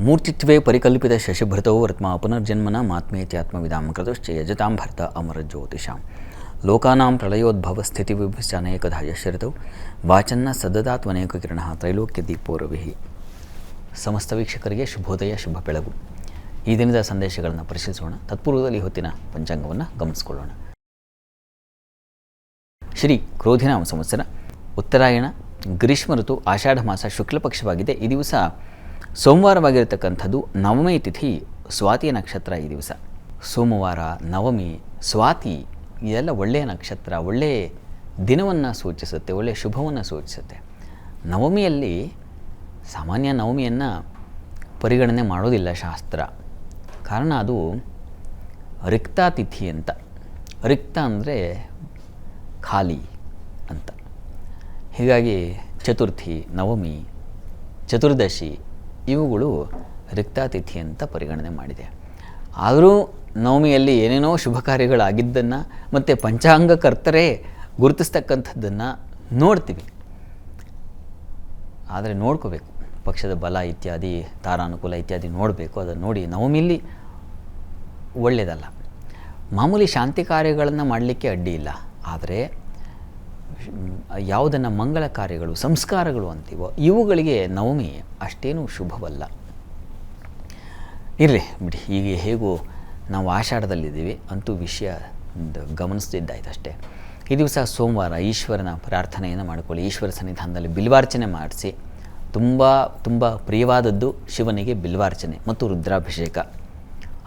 ಮೂರ್ತಿತ್ವೇ ಪರಿಕಲ್ಪಿತ ಶಶಿಭೃತವು ವರ್ತ್ಮ ಪುನರ್ಜನ್ಮನ ಮಾತ್ಮೇತ್ಯಾತ್ಮವಿದಾಂ ಕೃತಶ್ಚ ಯಜತಾಂ ಭರ್ತ ಅಮರ ಜ್ಯೋತಿಷಾಂ. ಲೋಕಾನಾಂ ಪ್ರಳಯೋದ್ಭವ ಸ್ಥಿತಿ ವಿಭಶ್ಚಾನೇಕಧಾ ಯಶರಿತೌ. ವಾಚನ್ನ ಸದದಾತ್ಮನೇಕ ಕಿರಣ ತ್ರೈಲೋಕ್ಯ ದೀಪೋರವಿಹಿ ಸಮಸ್ತ ವೀಕ್ಷಕರಿಗೆ ಶುಭೋದಯ, ಶುಭ ಬೆಳಗು. ಈ ದಿನದ ಸಂದೇಶಗಳನ್ನು ಪರಿಶೀಲಿಸೋಣ. ತತ್ಪೂರ್ವದಲ್ಲಿ ಹೊತ್ತಿನ ಪಂಚಾಂಗವನ್ನು ಗಮನಿಸಿಕೊಳ್ಳೋಣ. ಶ್ರೀ ಕ್ರೋಧಿನಾಮ ಸಂವತ್ಸರ. ಉತ್ತರಾಯಣ, ಗ್ರೀಷ್ಮ ಋತು, ಆಷಾಢ ಮಾಸ ಶುಕ್ಲಪಕ್ಷವಾಗಿದೆ. ಈ ದಿವಸ ಸೋಮವಾರವಾಗಿರತಕ್ಕಂಥದ್ದು ನವಮಿ ತಿಥಿ, ಸ್ವಾತಿ ನಕ್ಷತ್ರ ಈ ದಿವಸ. ಸೋಮವಾರ ನವಮಿ, ಸ್ವಾತಿ ಇದೆಲ್ಲ ಒಳ್ಳೆಯ ನಕ್ಷತ್ರ ಒಳ್ಳೆಯ ದಿನವನ್ನು ಸೂಚಿಸುತ್ತೆ ಒಳ್ಳೆಯ ಶುಭವನ್ನು ಸೂಚಿಸುತ್ತೆ. ನವಮಿಯಲ್ಲಿ ಸಾಮಾನ್ಯ ನವಮಿಯನ್ನು ಪರಿಗಣನೆ ಮಾಡೋದಿಲ್ಲ ಶಾಸ್ತ್ರ. ಕಾರಣ ಅದು ರಿಕ್ತಾತಿಥಿ ಅಂತ. ರಿಕ್ತ ಅಂದರೆ ಖಾಲಿ ಅಂತ. ಹೀಗಾಗಿ ಚತುರ್ಥಿ, ನವಮಿ, ಚತುರ್ದಶಿ ಇವುಗಳು ರಿಕ್ತಾತಿಥಿ ಅಂತ ಪರಿಗಣನೆ ಮಾಡಿದೆ. ಆದರೂ ನವಮಿಯಲ್ಲಿ ಏನೇನೋ ಶುಭ ಕಾರ್ಯಗಳಾಗಿದ್ದನ್ನು ಮತ್ತು ಪಂಚಾಂಗಕರ್ತರೇ ಗುರುತಿಸ್ತಕ್ಕಂಥದ್ದನ್ನು ನೋಡ್ತೀವಿ. ಆದರೆ ನೋಡ್ಕೋಬೇಕು. ಪಕ್ಷದ ಬಲ ಇತ್ಯಾದಿ, ತಾರಾನುಕೂಲ ಇತ್ಯಾದಿ ನೋಡಬೇಕು. ಅದನ್ನು ನೋಡಿ ನವಮಿಯಲ್ಲಿ ಒಳ್ಳೆಯದಲ್ಲ ಮಾಮೂಲಿ ಶಾಂತಿ ಕಾರ್ಯಗಳನ್ನು ಮಾಡಲಿಕ್ಕೆ ಅಡ್ಡಿ ಇಲ್ಲ. ಆದರೆ ಯಾವುದನ್ನು ಮಂಗಳ ಕಾರ್ಯಗಳು ಸಂಸ್ಕಾರಗಳು ಅಂತೀವೋ, ಇವುಗಳಿಗೆ ನವಮಿ ಅಷ್ಟೇನೂ ಶುಭವಲ್ಲ. ಇರಲಿ ಬಿಡಿ ಈಗ ಹೇಗೂ ನಾವು ಆಷಾಢದಲ್ಲಿದ್ದೀವಿ ಅಂತೂ ವಿಷಯ ಗಮನಿಸ್ತಿದ್ದಾಯ್ತು ಅಷ್ಟೇ ಈ ದಿವಸ ಸೋಮವಾರ ಈಶ್ವರನ ಪ್ರಾರ್ಥನೆಯನ್ನು ಮಾಡಿಕೊಳ್ಳಿ. ಈಶ್ವರ ಸನ್ನಿಧಾನದಲ್ಲಿ ಬಿಲ್ವಾರ್ಚನೆ ಮಾಡಿಸಿ, ತುಂಬ ತುಂಬ ಪ್ರಿಯವಾದದ್ದು ಶಿವನಿಗೆ ಬಿಲ್ವಾರ್ಚನೆ ಮತ್ತು ರುದ್ರಾಭಿಷೇಕ.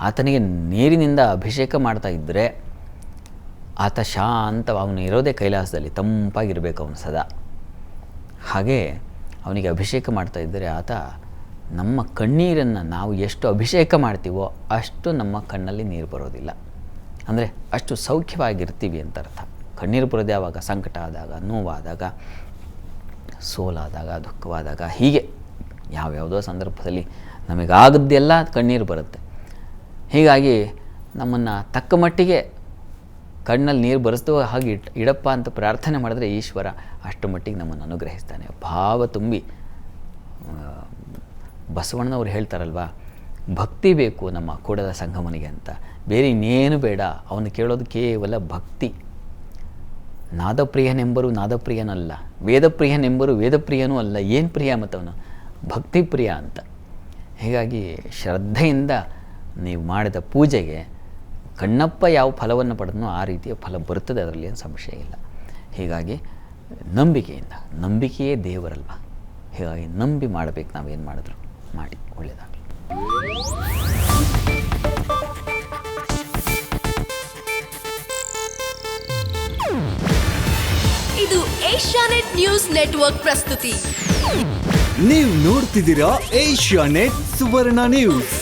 ಆತನಿಗೆ ನೀರಿನಿಂದ ಅಭಿಷೇಕ ಮಾಡ್ತಾ ಇದ್ದರೆ ಆತ ಶಾಂತ ಅವನು ಇರೋದೇ ಕೈಲಾಸದಲ್ಲಿ, ತಂಪಾಗಿರಬೇಕು ಅವನು ಸದಾ. ಹಾಗೆ ಅವನಿಗೆ ಅಭಿಷೇಕ ಮಾಡ್ತಾ ಇದ್ದರೆ ಆತ, ನಮ್ಮ ಕಣ್ಣೀರನ್ನು ನಾವು ಎಷ್ಟು ಅಭಿಷೇಕ ಮಾಡ್ತೀವೋ ಅಷ್ಟು ನಮ್ಮ ಕಣ್ಣಲ್ಲಿ ನೀರು ಬರೋದಿಲ್ಲ. ಅಂದರೆ ಅಷ್ಟು ಸೌಖ್ಯವಾಗಿರ್ತೀವಿ ಅಂತ ಅರ್ಥ ಕಣ್ಣೀರು ಬರೋದೇ ಆವಾಗ ಸಂಕಟ ಆದಾಗ, ನೋವಾದಾಗ, ಸೋಲಾದಾಗ, ದುಃಖವಾದಾಗ, ಹೀಗೆ ಯಾವ್ಯಾವುದೋ ಸಂದರ್ಭದಲ್ಲಿ ನಮಗಾಗದ್ದೆಲ್ಲ ಕಣ್ಣೀರು ಬರುತ್ತೆ. ಹೀಗಾಗಿ ನಮ್ಮನ್ನು ತಕ್ಕ ಮಟ್ಟಿಗೆ ಕಣ್ಣಲ್ಲಿ ನೀರು ಬರೆಸ್ದು ಹಾಗೆ ಇಟ್ ಇಡಪ್ಪ ಅಂತ ಪ್ರಾರ್ಥನೆ ಮಾಡಿದ್ರೆ ಈಶ್ವರ ಅಷ್ಟು ಮಟ್ಟಿಗೆ ನಮ್ಮನ್ನು ಅನುಗ್ರಹಿಸ್ತಾನೆ. ಭಾವ ತುಂಬಿ ಬಸವಣ್ಣನವ್ರು ಹೇಳ್ತಾರಲ್ವ, ಭಕ್ತಿ ಬೇಕು ನಮ್ಮ ಕೂಡದ ಸಂಗಮನಿಗೆ ಅಂತ. ಬೇರೆ ಇನ್ನೇನು ಬೇಡ, ಅವನು ಕೇಳೋದು ಕೇವಲ ಭಕ್ತಿ. ನಾದಪ್ರಿಯನೆಂಬರು ನಾದಪ್ರಿಯನಲ್ಲ, ವೇದಪ್ರಿಯನೆಂಬರು ವೇದಪ್ರಿಯನೂ ಅಲ್ಲ, ಏನು ಪ್ರಿಯ ಮತ್ತವನು? ಭಕ್ತಿ ಪ್ರಿಯ ಅಂತ. ಹೀಗಾಗಿ ಶ್ರದ್ಧೆಯಿಂದ ನೀವು ಮಾಡಿದ ಪೂಜೆಗೆ ಕಣ್ಣಪ್ಪ ಯಾವ ಫಲವನ್ನು ಪಡೆದನೋ ಆ ರೀತಿಯ ಫಲ ಬರುತ್ತದೆ ಅದರಲ್ಲಿ ಏನು ಸಂಶಯ ಇಲ್ಲ. ಹೀಗಾಗಿ ನಂಬಿಕೆಯಿಂದ ನಂಬಿಕೆಯೇ ದೇವರಲ್ವ? ಹೀಗಾಗಿ ನಂಬಿ ಮಾಡಬೇಕು ನಾವೇನು ಮಾಡಿದ್ರು? ಮಾಡಿ ಒಳ್ಳೆಯದಾಗಲಿ ಇದು ಏಷ್ಯಾನೆಟ್ ನ್ಯೂಸ್ ನೆಟ್ವರ್ಕ್ ಪ್ರಸ್ತುತಿ. ನೀವು ನೋಡ್ತಿದ್ದೀರಾ ಏಷ್ಯಾ ನೆಟ್ ಸುವರ್ಣ ನ್ಯೂಸ್.